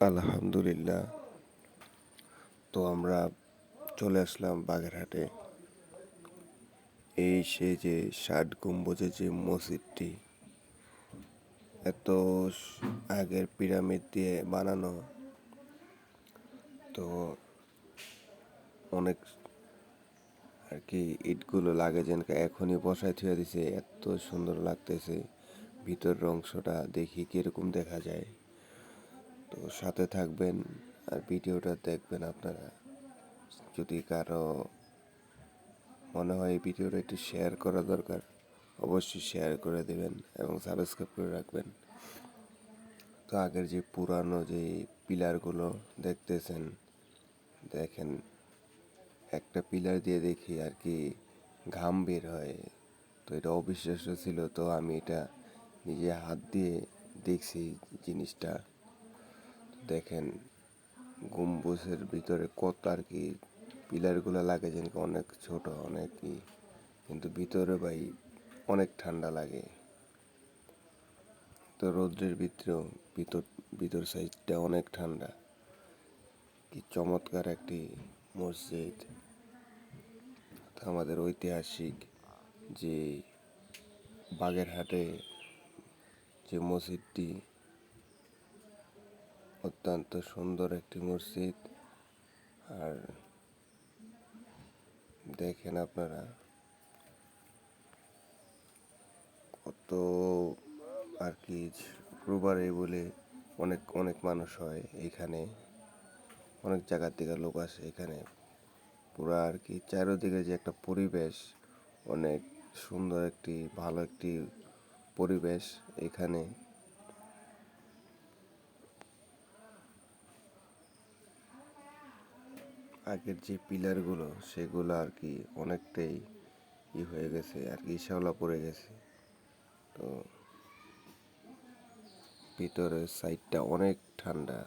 আলহামদুলিল্লাহ। তো আমরা চলে আসলাম বাগেরহাটে। এই সে যে ষাট গম্বুজের যে মসজিদটি, এত আগের পিরামিড দিয়ে বানানো। তো অনেক আর কি ইটগুলো লাগে যেন এখনই বসায় থুয়ে দিছে, এত সুন্দর লাগতেছে। ভিতরের অংশটা দেখি কীরকম দেখা যায়। তো সাথে থাকবেন আর ভিডিওটা দেখবেন আপনারা। যদি কারও মনে হয় এই ভিডিওটা একটু শেয়ার করা দরকার, অবশ্যই শেয়ার করে দেবেন এবং সাবস্ক্রাইব করে রাখবেন। তো আগের যে পুরানো যে পিলারগুলো দেখতেছেন, দেখেন, একটা পিলার দিয়ে দেখি আর কি ঘাম বের হয়। তো এটা অবিশ্বাস্য ছিল, তো আমি এটা নিজে হাত দিয়ে দেখছি জিনিসটা। দেখেন, গম্বুজের ভিতরে কত আর কি পিলারগুলো লাগে যেন কি অনেক ছোট, অনেক ই। কিন্তু ভিতরে ভাই অনেক ঠান্ডা লাগে। তো রৌদ্রের ভিতরেও ভিতর ভিতর সাইডটা অনেক ঠান্ডা। কি চমৎকার একটি মসজিদ। আমাদের ঐতিহাসিক যে বাগেরহাটে যে মসজিদটি অত্যন্ত সুন্দর একটি মসজিদ। আর দেখেন আপনারা কত আর কি রোবারে বলে অনেক অনেক মানুষ হয় এখানে। অনেক জায়গার থেকে লোক আসে এখানে। পুরা আর কি চারিদিকে যে একটা পরিবেশ, অনেক সুন্দর একটি, ভালো একটি পরিবেশ এখানে। আগের যে পিলারগুলো সেগুলো আর কি অনেকটাই ই হয়ে গেছে, আর কি শ্যাওলা পড়ে গেছে। তো ভিতরের সাইডটা অনেক ঠান্ডা।